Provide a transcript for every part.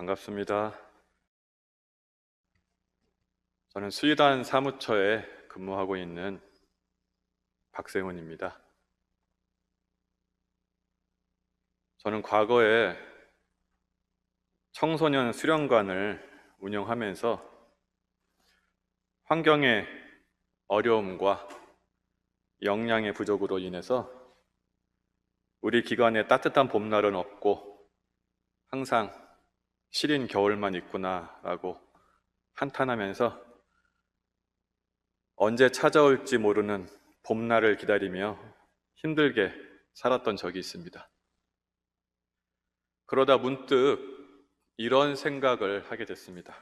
반갑습니다. 저는 수의단 사무처에 근무하고 있는 박세훈입니다. 저는 과거에 청소년 수련관을 운영하면서 환경의 어려움과 역량의 부족으로 인해서 우리 기관에 따뜻한 봄날은 없고 항상 시린 겨울만 있구나라고 한탄하면서 언제 찾아올지 모르는 봄날을 기다리며 힘들게 살았던 적이 있습니다. 그러다 문득 이런 생각을 하게 됐습니다.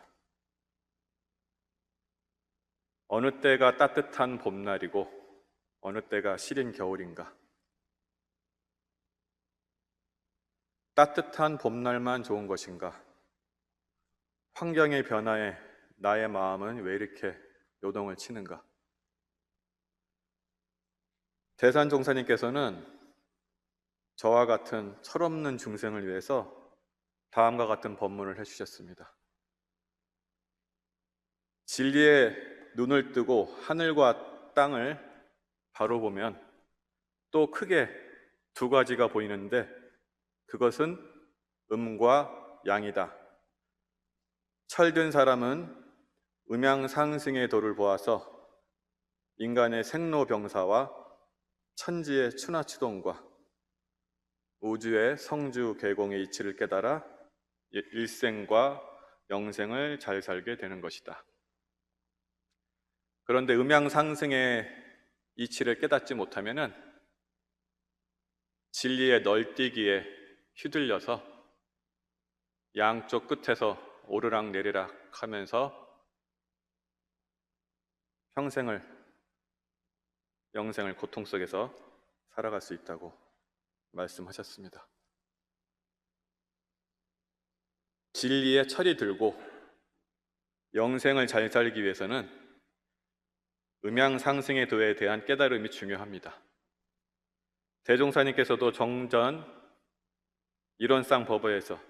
어느 때가 따뜻한 봄날이고 어느 때가 시린 겨울인가? 따뜻한 봄날만 좋은 것인가? 환경의 변화에 나의 마음은 왜 이렇게 요동을 치는가? 대산 종사님께서는 저와 같은 철없는 중생을 위해서 다음과 같은 법문을 해주셨습니다. 진리에 눈을 뜨고 하늘과 땅을 바로 보면 또 크게 두 가지가 보이는데 그것은 음과 양이다. 철든 사람은 음양 상승의 도를 보아서 인간의 생로병사와 천지의 추나추동과 우주의 성주 계공의 이치를 깨달아 일생과 영생을 잘 살게 되는 것이다. 그런데 음양 상승의 이치를 깨닫지 못하면은 진리의 널뛰기에 휘둘려서 양쪽 끝에서 오르락 내리락 하면서 평생을 영생을 고통 속에서 살아갈 수 있다고 말씀하셨습니다. 진리에 철이 들고 영생을 잘 살기 위해서는 음양 상승의 도에 대한 깨달음이 중요합니다. 대종사님께서도 정전 이론상 법어에서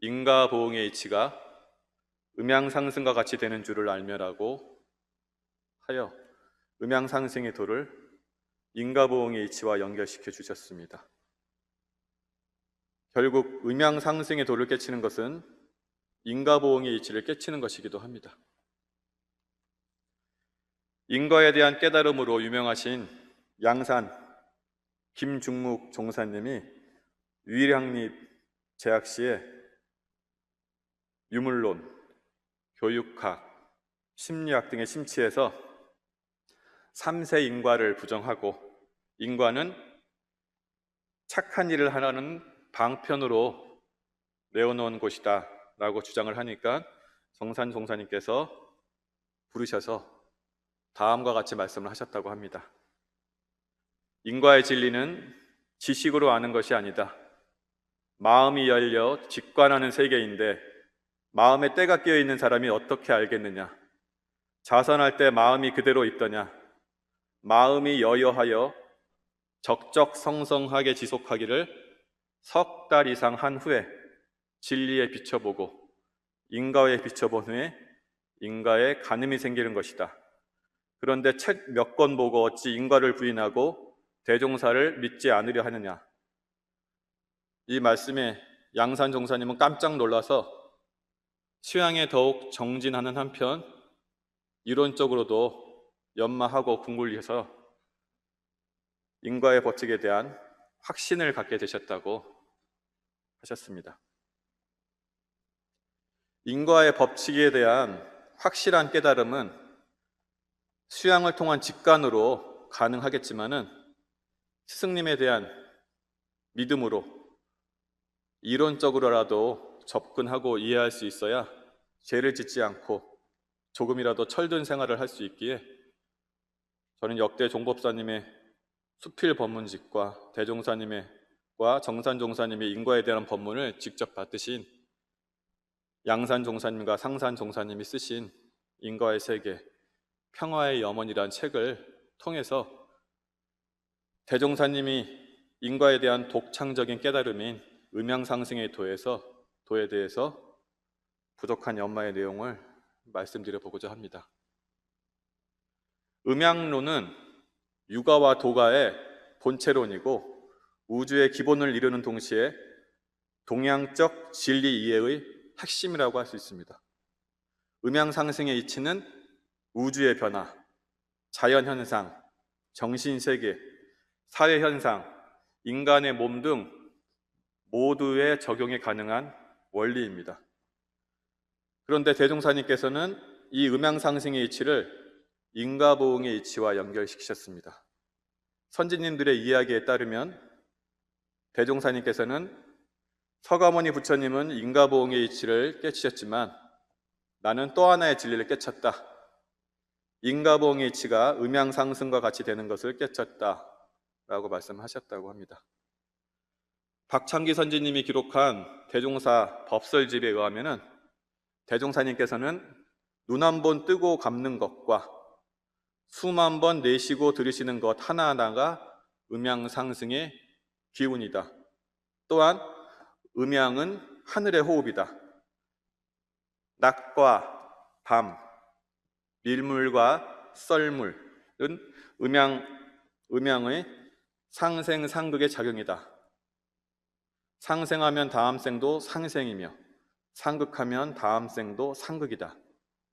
인가 보응의 이치가 음양 상승과 같이 되는 줄을 알며라고 하여 음양 상승의 도를 인가 보응의 이치와 연결시켜 주셨습니다. 결국 음양 상승의 도를 깨치는 것은 인가 보응의 이치를 깨치는 것이기도 합니다. 인과에 대한 깨달음으로 유명하신 양산 김중묵 종사님이 위량립 재학시에 유물론, 교육학, 심리학 등의 심취해서 3세 인과를 부정하고 인과는 착한 일을 하라는 방편으로 내어놓은 곳이다 라고 주장을 하니까 정산 종사님께서 부르셔서 다음과 같이 말씀을 하셨다고 합니다. 인과의 진리는 지식으로 아는 것이 아니다. 마음이 열려 직관하는 세계인데 마음에 때가 끼어 있는 사람이 어떻게 알겠느냐? 자선할 때 마음이 그대로 있더냐? 마음이 여여하여 적적성성하게 지속하기를 석 달 이상 한 후에 진리에 비춰보고 인가에 비춰본 후에 인가에 가늠이 생기는 것이다. 그런데 책 몇 권 보고 어찌 인과를 부인하고 대종사를 믿지 않으려 하느냐? 이 말씀에 양산 종사님은 깜짝 놀라서 수양에 더욱 정진하는 한편 이론적으로도 연마하고 궁굴해서 인과의 법칙에 대한 확신을 갖게 되셨다고 하셨습니다. 인과의 법칙에 대한 확실한 깨달음은 수양을 통한 직관으로 가능하겠지만은 스승님에 대한 믿음으로 이론적으로라도 접근하고 이해할 수 있어야 죄를 짓지 않고 조금이라도 철든 생활을 할 수 있기에 저는 역대 종법사님의 수필 법문집과 대종사님과 정산 종사님의 인과에 대한 법문을 직접 받으신 양산 종사님과 상산 종사님이 쓰신 인과의 세계, 평화의 염원이란 책을 통해서 대종사님이 인과에 대한 독창적인 깨달음인 음양상승의 도에서 도에 대해서 부족한 연마의 내용을 말씀드려 보고자 합니다. 음양론은 유가와 도가의 본체론이고 우주의 기본을 이루는 동시에 동양적 진리 이해의 핵심이라고 할 수 있습니다. 음양 상승의 이치는 우주의 변화, 자연 현상, 정신 세계, 사회 현상, 인간의 몸 등 모두에 적용이 가능한 원리입니다. 그런데 대종사님께서는 이 음양 상승의 이치를 인가보응의 이치와 연결시키셨습니다. 선지님들의 이야기에 따르면 대종사님께서는 서가모니 부처님은 인가보응의 이치를 깨치셨지만 나는 또 하나의 진리를 깨쳤다. 인가보응의 이치가 음양 상승과 같이 되는 것을 깨쳤다. 라고 말씀하셨다고 합니다. 박창기 선지님이 기록한 대종사 법설집에 의하면은 대종사님께서는 눈 한 번 뜨고 감는 것과 숨 한 번 내쉬고 들으시는 것 하나하나가 음양 상승의 기운이다. 또한 음양은 하늘의 호흡이다. 낮과 밤, 밀물과 썰물은 음양, 음양의 상생 상극의 작용이다. 상생하면 다음 생도 상생이며 상극하면 다음 생도 상극이다.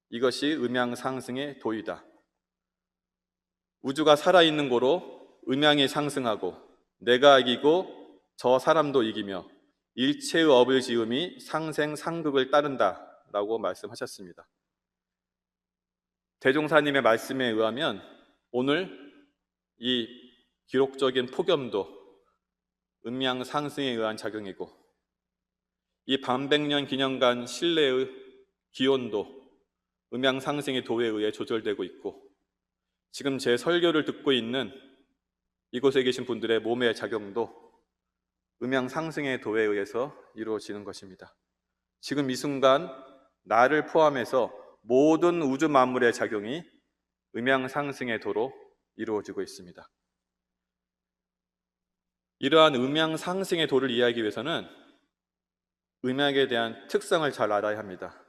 이것이 음양 상승의 도이다. 우주가 살아있는 고로 음양이 상승하고 내가 이기고 저 사람도 이기며 일체의 업을 지음이 상생 상극을 따른다 라고 말씀하셨습니다. 대종사님의 말씀에 의하면 오늘 이 기록적인 폭염도 음양 상승에 의한 작용이고 이 반백년 기념관 실내의 기온도 음양 상승의 도에 의해 조절되고 있고 지금 제 설교를 듣고 있는 이곳에 계신 분들의 몸의 작용도 음양 상승의 도에 의해서 이루어지는 것입니다. 지금 이 순간 나를 포함해서 모든 우주 만물의 작용이 음양 상승의 도로 이루어지고 있습니다. 이러한 음양 상승의 도를 이해하기 위해서는 음양에 대한 특성을 잘 알아야 합니다.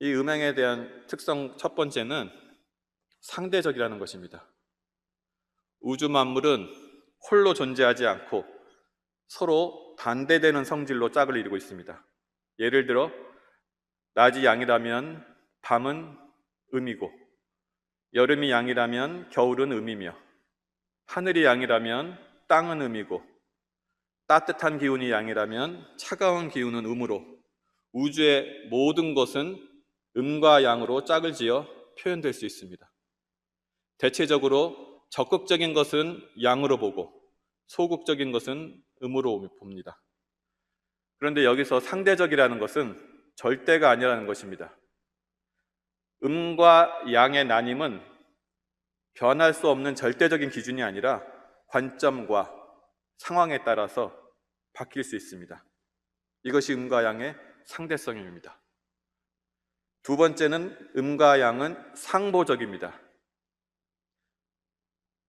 이 음양에 대한 특성 첫 번째는 상대적이라는 것입니다. 우주 만물은 홀로 존재하지 않고 서로 반대되는 성질로 짝을 이루고 있습니다. 예를 들어 낮이 양이라면 밤은 음이고 여름이 양이라면 겨울은 음이며 하늘이 양이라면 땅은 음이고 따뜻한 기운이 양이라면 차가운 기운은 음으로 우주의 모든 것은 음과 양으로 짝을 지어 표현될 수 있습니다. 대체적으로 적극적인 것은 양으로 보고 소극적인 것은 음으로 봅니다. 그런데 여기서 상대적이라는 것은 절대가 아니라는 것입니다. 음과 양의 나님은 변할 수 없는 절대적인 기준이 아니라 관점과 상황에 따라서 바뀔 수 있습니다. 이것이 음과 양의 상대성입니다. 두 번째는 음과 양은 상보적입니다.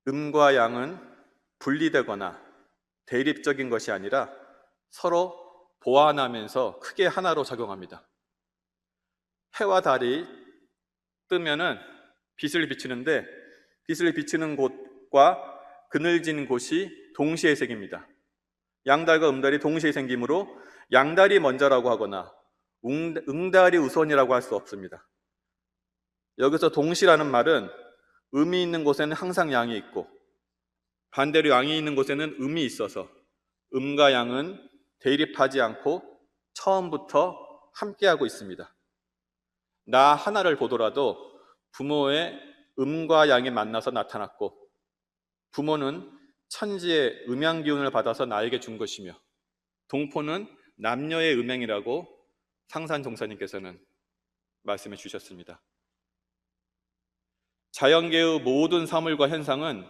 음과 양은 분리되거나 대립적인 것이 아니라 서로 보완하면서 크게 하나로 작용합니다. 해와 달이 뜨면은 빛을 비추는데 빛을 비추는 곳과 그늘진 곳이 동시에 생깁니다. 양달과 음달이 동시에 생기므로 양달이 먼저라고 하거나 응달이 우선이라고 할 수 없습니다. 여기서 동시라는 말은 음이 있는 곳에는 항상 양이 있고 반대로 양이 있는 곳에는 음이 있어서 음과 양은 대립하지 않고 처음부터 함께하고 있습니다. 나 하나를 보더라도 부모의 음과 양이 만나서 나타났고 부모는 천지의 음양 기운을 받아서 나에게 준 것이며 동포는 남녀의 음양이라고 상산 종사님께서는 말씀해 주셨습니다. 자연계의 모든 사물과 현상은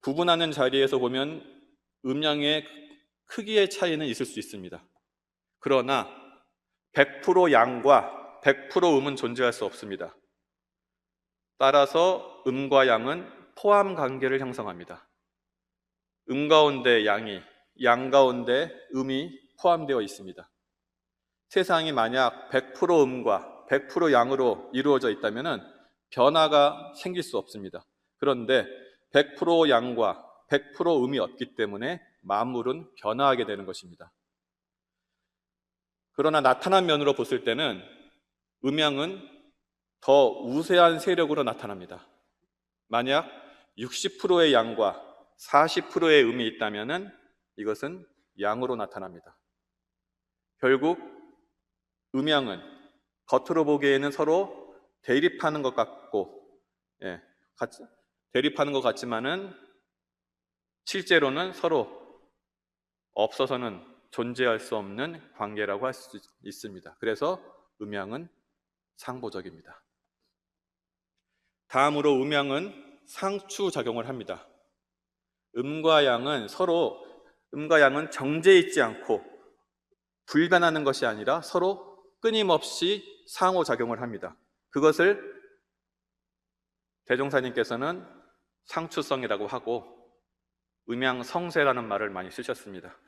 구분하는 자리에서 보면 음양의 크기의 차이는 있을 수 있습니다. 그러나 100% 양과 100% 음은 존재할 수 없습니다. 따라서 음과 양은 포함 관계를 형성합니다. 음 가운데 양이, 양 가운데 음이 포함되어 있습니다. 세상이 만약 100% 음과 100% 양으로 이루어져 있다면 변화가 생길 수 없습니다. 그런데 100% 양과 100% 음이 없기 때문에 만물은 변화하게 되는 것입니다. 그러나 나타난 면으로 봤을 때는 음양은 더 우세한 세력으로 나타납니다. 만약 60%의 양과 40%의 음이 있다면 이것은 양으로 나타납니다. 결국 음양은 겉으로 보기에는 서로 대립하는 것 같고, 예, 같- 대립하는 것 같지만은 실제로는 서로 없어서는 존재할 수 없는 관계라고 할 수 있습니다. 그래서 음양은 상보적입니다. 다음으로 음양은 상추 작용을 합니다. 음과 양은 서로 음과 양은 정제 있지 않고 불변하는 것이 아니라 서로 끊임없이 상호 작용을 합니다. 그것을 대종사님께서는 상추성이라고 하고 음양성세라는 말을 많이 쓰셨습니다.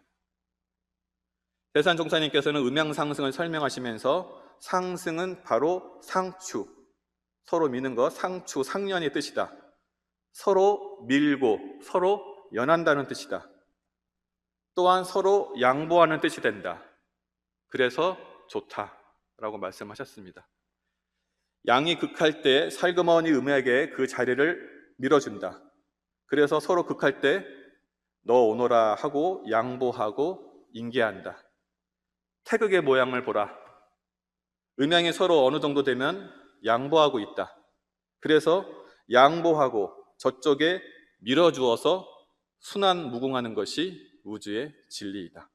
대산 종사님께서는 음양상승을 설명하시면서 상승은 바로 상추, 서로 미는 것, 상추, 상년의 뜻이다. 서로 밀고 서로 연한다는 뜻이다. 또한 서로 양보하는 뜻이 된다. 그래서 좋다 라고 말씀하셨습니다. 양이 극할 때 살그머니 음에게 그 자리를 밀어준다. 그래서 서로 극할 때 너 오너라 하고 양보하고 인계한다. 태극의 모양을 보라. 음양이 서로 어느 정도 되면 양보하고 있다. 그래서 양보하고 저쪽에 밀어주어서 순환 무궁하는 것이 우주의 진리이다.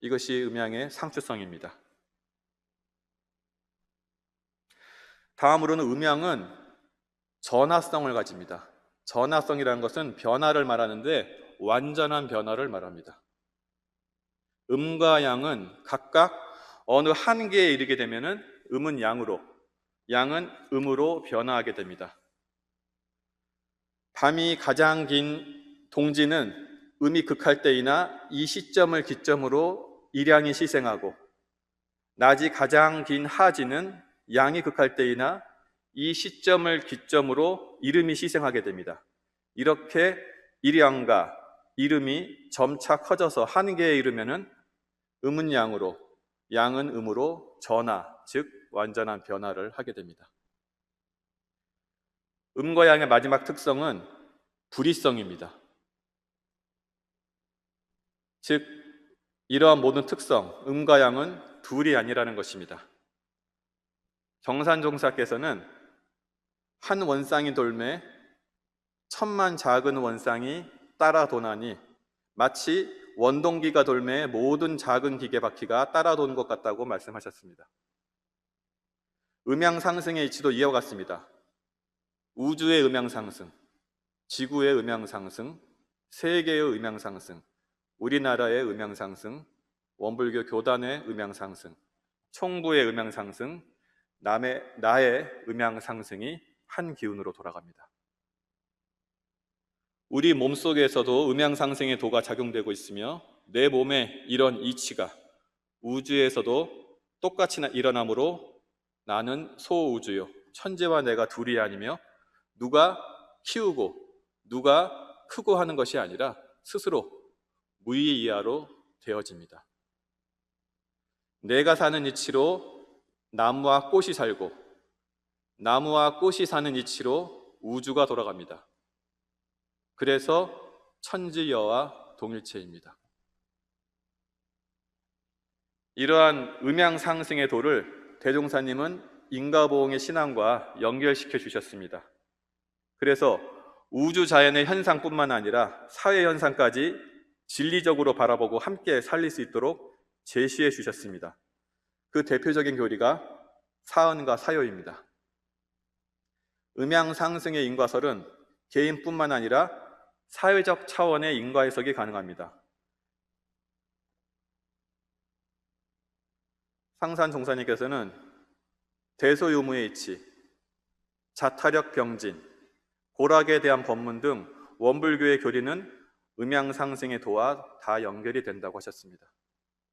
이것이 음양의 상추성입니다. 다음으로는 음양은 전화성을 가집니다. 전화성이라는 것은 변화를 말하는데 완전한 변화를 말합니다. 음과 양은 각각 어느 한계에 이르게 되면은 음은 양으로, 양은 음으로 변화하게 됩니다. 밤이 가장 긴 동지는 음이 극할 때이나 이 시점을 기점으로 일양이 시생하고 낮이 가장 긴 하지는 양이 극할 때이나 이 시점을 기점으로 이름이 시생하게 됩니다. 이렇게 일양과 이름이 점차 커져서 한계에 이르면은 음은 양으로 양은 음으로 전화, 즉 완전한 변화를 하게 됩니다. 음과 양의 마지막 특성은 불이성입니다. 즉 이러한 모든 특성, 음과 양은 둘이 아니라는 것입니다. 정산 종사께서는 한 원쌍이 돌매 천만 작은 원쌍이 따라 도나니 마치 원동기가 돌매 모든 작은 기계 바퀴가 따라 도는 것 같다고 말씀하셨습니다. 음양 상승의 이치도 이와 같습니다. 우주의 음양 상승, 지구의 음양 상승, 세계의 음양 상승, 우리나라의 음양 상승, 원불교 교단의 음양 상승, 총부의 음양 상승, 남의 나의 음양 상승이 한 기운으로 돌아갑니다. 우리 몸 속에서도 음양 상승의 도가 작용되고 있으며 내 몸에 이런 이치가 우주에서도 똑같이 일어나므로 나는 소우주요 천재와 내가 둘이 아니며 누가 키우고 누가 크고 하는 것이 아니라 스스로 무의 이하로 되어집니다. 내가 사는 이치로 나무와 꽃이 살고 나무와 꽃이 사는 이치로 우주가 돌아갑니다. 그래서 천지여와 동일체입니다. 이러한 음양 상승의 도를 대종사님은 인가보응의 신앙과 연결시켜 주셨습니다. 그래서 우주 자연의 현상뿐만 아니라 사회 현상까지 진리적으로 바라보고 함께 살릴 수 있도록 제시해 주셨습니다. 그 대표적인 교리가 사은과 사요입니다. 음양 상승의 인과설은 개인뿐만 아니라 사회적 차원의 인과 해석이 가능합니다. 상산 종사님께서는 대소유무의 이치, 자타력 병진, 고락에 대한 법문 등 원불교의 교리는 음양 상승의 도와 다 연결이 된다고 하셨습니다.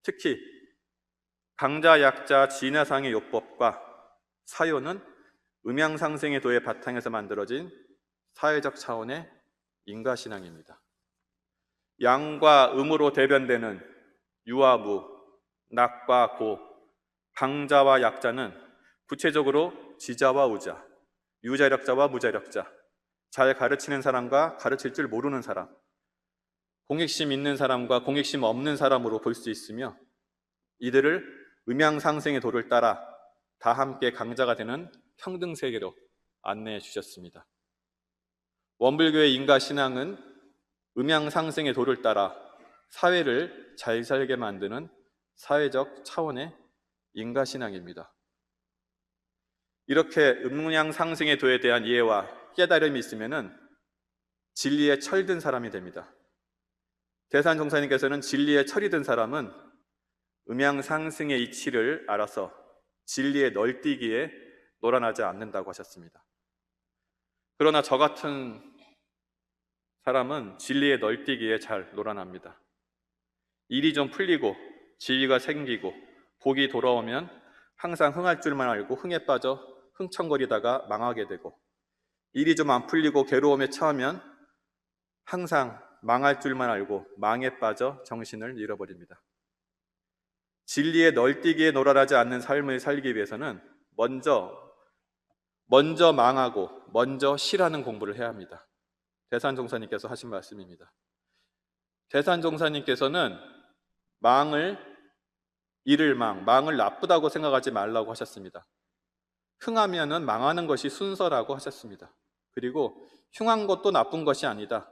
특히 강자 약자 진화상의 요법과 사요는 음양상생의 도의 바탕에서 만들어진 사회적 차원의 인과신앙입니다. 양과 음으로 대변되는 유와 무, 낙과 고, 강자와 약자는 구체적으로 지자와 우자, 유자력자와 무자력자, 잘 가르치는 사람과 가르칠 줄 모르는 사람, 공익심 있는 사람과 공익심 없는 사람으로 볼 수 있으며 이들을 음양상생의 도를 따라 다 함께 강자가 되는 평등 세계로 안내해 주셨습니다. 원불교의 인가 신앙은 음양상생의 도를 따라 사회를 잘 살게 만드는 사회적 차원의 인가 신앙입니다. 이렇게 음양상생의 도에 대한 이해와 깨달음이 있으면 진리에 철든 사람이 됩니다. 대산 종사님께서는 진리에 철이 든 사람은 음양 상승의 이치를 알아서 진리에 널뛰기에 놀아나지 않는다고 하셨습니다. 그러나 저 같은 사람은 진리에 널뛰기에 잘 놀아납니다. 일이 좀 풀리고 지위가 생기고 복이 돌아오면 항상 흥할 줄만 알고 흥에 빠져 흥청거리다가 망하게 되고 일이 좀 안 풀리고 괴로움에 처하면 항상 망할 줄만 알고 망에 빠져 정신을 잃어버립니다. 진리에 널뛰기에 놀아나지 않는 삶을 살기 위해서는 먼저 먼저 망하고 먼저 실하는 공부를 해야 합니다. 대산 종사님께서 하신 말씀입니다. 대산 종사님께서는 망을 이를 망, 망을 나쁘다고 생각하지 말라고 하셨습니다. 흥하면은 망하는 것이 순서라고 하셨습니다. 그리고 흉한 것도 나쁜 것이 아니다.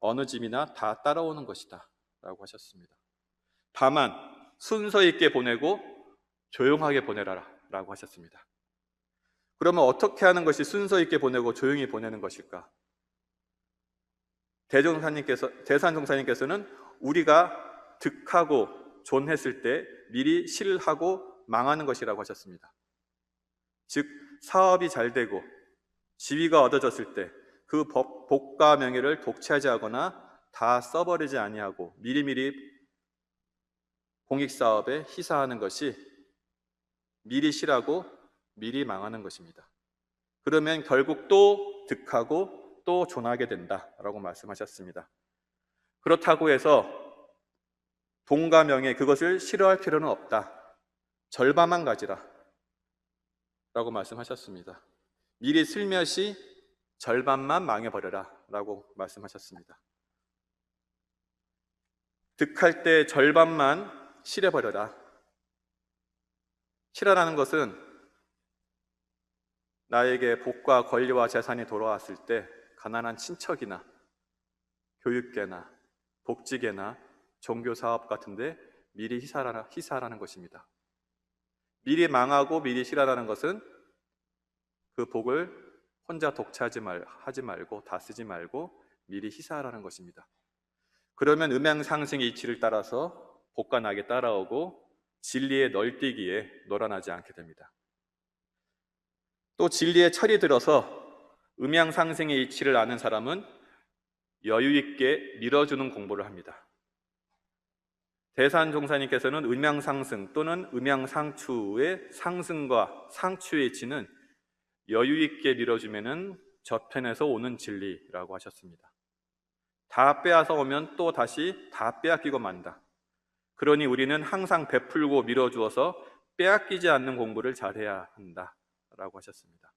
어느 집이나 다 따라오는 것이다. 라고 하셨습니다. 다만 순서 있게 보내고 조용하게 보내라 라고 하셨습니다. 그러면 어떻게 하는 것이 순서 있게 보내고 조용히 보내는 것일까? 대종사님께서, 대산종사님께서는 우리가 득하고 존했을 때 미리 실하고 망하는 것이라고 하셨습니다. 즉, 사업이 잘 되고 지위가 얻어졌을 때 그 복과 명예를 독차지 하거나 다 써버리지 아니하고 미리미리 공익 사업에 희사하는 것이 미리 실하고 미리 망하는 것입니다. 그러면 결국 또 득하고 또 존하게 된다라고 말씀하셨습니다. 그렇다고 해서 돈과 명예 그것을 싫어할 필요는 없다. 절반만 가지라. 라고 말씀하셨습니다. 미리 슬며시 절반만 망해버려라. 라고 말씀하셨습니다. 득할 때 절반만 실해버려라. 실하라는 것은 나에게 복과 권리와 재산이 돌아왔을 때 가난한 친척이나 교육계나 복지계나 종교사업 같은데 미리 희사하라는 것입니다. 미리 망하고 미리 실하라는 것은 그 복을 혼자 독차하지 말, 하지 말고 다 쓰지 말고 미리 희사하라는 것입니다. 그러면 음양상승의 이치를 따라서 복과 낙에 따라오고 진리의 널뛰기에 놀아나지 않게 됩니다. 또 진리의 철이 들어서 음양상승의 이치를 아는 사람은 여유 있게 밀어주는 공부를 합니다. 대산 종사님께서는 음양상승 또는 음양상추의 상승과 상추의 이치는 여유 있게 밀어주면은 저편에서 오는 진리라고 하셨습니다. 다 빼앗아 오면 또 다시 다 빼앗기고 만다. 그러니 우리는 항상 베풀고 밀어주어서 빼앗기지 않는 공부를 잘해야 한다. 라고 하셨습니다.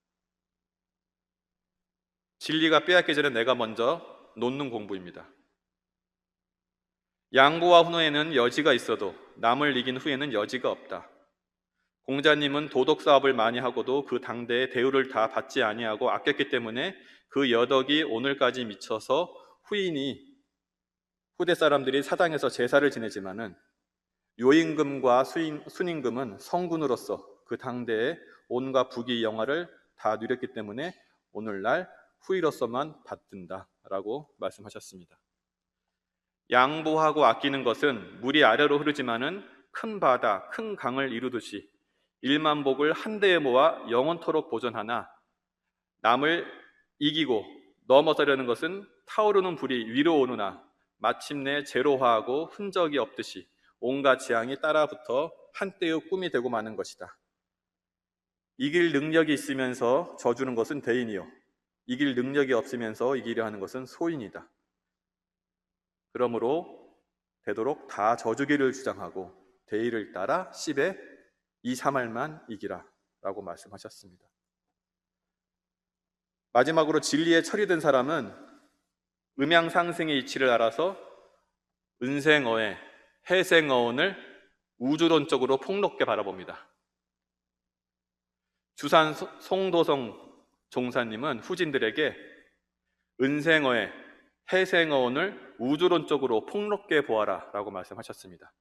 진리가 빼앗기 전에 내가 먼저 놓는 공부입니다. 양보와 훈호에는 여지가 있어도 남을 이긴 후에는 여지가 없다. 공자님은 도덕 사업을 많이 하고도 그 당대의 대우를 다 받지 아니하고 아꼈기 때문에 그 여덕이 오늘까지 미쳐서 후인이 후대 사람들이 사당에서 제사를 지내지만은 요임금과 수인, 순임금은 성군으로서 그 당대의 온갖 부귀 영화를 다 누렸기 때문에 오늘날 후이로서만 받든다라고 말씀하셨습니다. 양보하고 아끼는 것은 물이 아래로 흐르지만은 큰 바다, 큰 강을 이루듯이 일만 복을 한데에 모아 영원토록 보존하나 남을 이기고 넘어서려는 것은 타오르는 불이 위로 오느나 마침내 제로화하고 흔적이 없듯이 온갖 재앙이 따라붙어 한때의 꿈이 되고 마는 것이다. 이길 능력이 있으면서 져주는 것은 대인이요. 이길 능력이 없으면서 이기려 하는 것은 소인이다. 그러므로 되도록 다 져주기를 주장하고 대의를 따라 10에 2, 3할만 이기라 라고 말씀하셨습니다. 마지막으로 진리에 처리된 사람은 음양 상승의 이치를 알아서 은생어의 해생어원을 우주론적으로 폭넓게 바라봅니다. 주산 소- 송도성 종사님은 후진들에게 은생어의 해생어원을 우주론적으로 폭넓게 보아라 라고 말씀하셨습니다.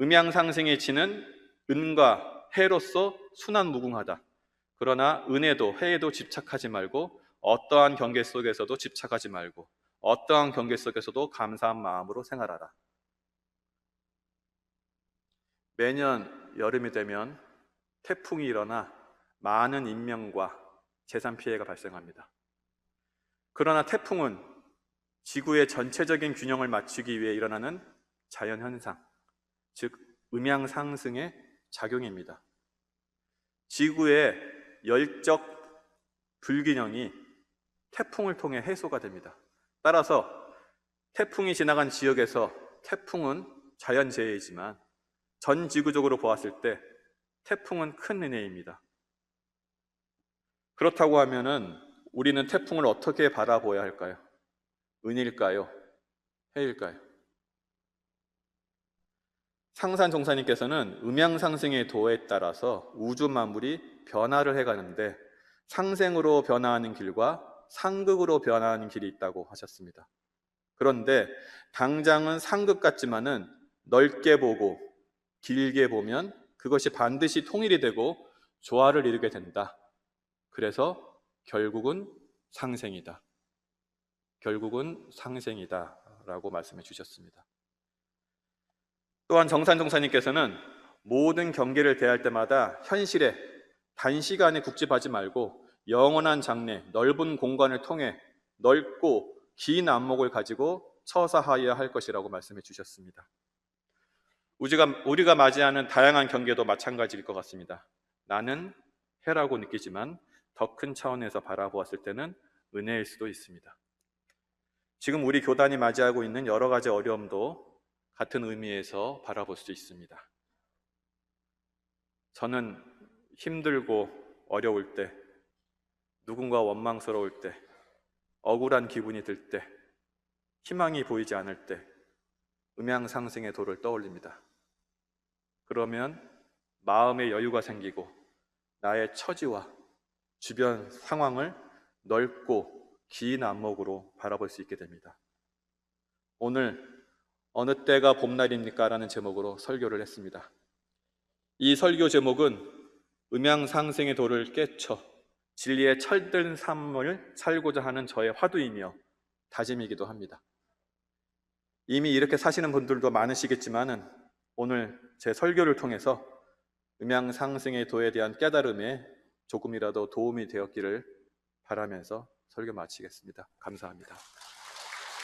음양상승의 이치는 은과 해로서 순환무궁하다. 그러나 은혜도 해에도 집착하지 말고 어떠한 경계 속에서도 집착하지 말고 어떠한 경계 속에서도 감사한 마음으로 생활하라. 매년 여름이 되면 태풍이 일어나 많은 인명과 재산 피해가 발생합니다. 그러나 태풍은 지구의 전체적인 균형을 맞추기 위해 일어나는 자연 현상, 즉 음양 상승의 작용입니다. 지구의 열적 불균형이 태풍을 통해 해소가 됩니다. 따라서 태풍이 지나간 지역에서 태풍은 자연재해이지만 전 지구적으로 보았을 때 태풍은 큰 은혜입니다. 그렇다고 하면은 우리는 태풍을 어떻게 바라보아야 할까요? 은일까요? 해일까요? 상산 종사님께서는 음양 상승의 도에 따라서 우주 만물이 변화를 해가는데 상생으로 변화하는 길과 상극으로 변화하는 길이 있다고 하셨습니다. 그런데 당장은 상극 같지만은 넓게 보고 길게 보면 그것이 반드시 통일이 되고 조화를 이루게 된다. 그래서 결국은 상생이다. 결국은 상생이다. 라고 말씀해 주셨습니다. 또한 정산 종사님께서는 모든 경계를 대할 때마다 현실에 단시간에 국집하지 말고 영원한 장래, 넓은 공간을 통해 넓고 긴 안목을 가지고 처사하여야 할 것이라고 말씀해 주셨습니다. 우리가, 우리가 맞이하는 다양한 경계도 마찬가지일 것 같습니다. 나는 해라고 느끼지만 더 큰 차원에서 바라보았을 때는 은혜일 수도 있습니다. 지금 우리 교단이 맞이하고 있는 여러 가지 어려움도 같은 의미에서 바라볼 수 있습니다. 저는 힘들고 어려울 때, 누군가 원망스러울 때, 억울한 기분이 들 때, 희망이 보이지 않을 때, 음양상승의 도를 떠올립니다. 그러면 마음의 여유가 생기고 나의 처지와 주변 상황을 넓고 긴 안목으로 바라볼 수 있게 됩니다. 오늘 어느 때가 봄날입니까? 라는 제목으로 설교를 했습니다. 이 설교 제목은 음양상승의 도를 깨쳐 진리의 철든 삶을 살고자 하는 저의 화두이며 다짐이기도 합니다. 이미 이렇게 사시는 분들도 많으시겠지만은 오늘 제 설교를 통해서 음양상승의 도에 대한 깨달음에 조금이라도 도움이 되었기를 바라면서 설교 마치겠습니다. 감사합니다.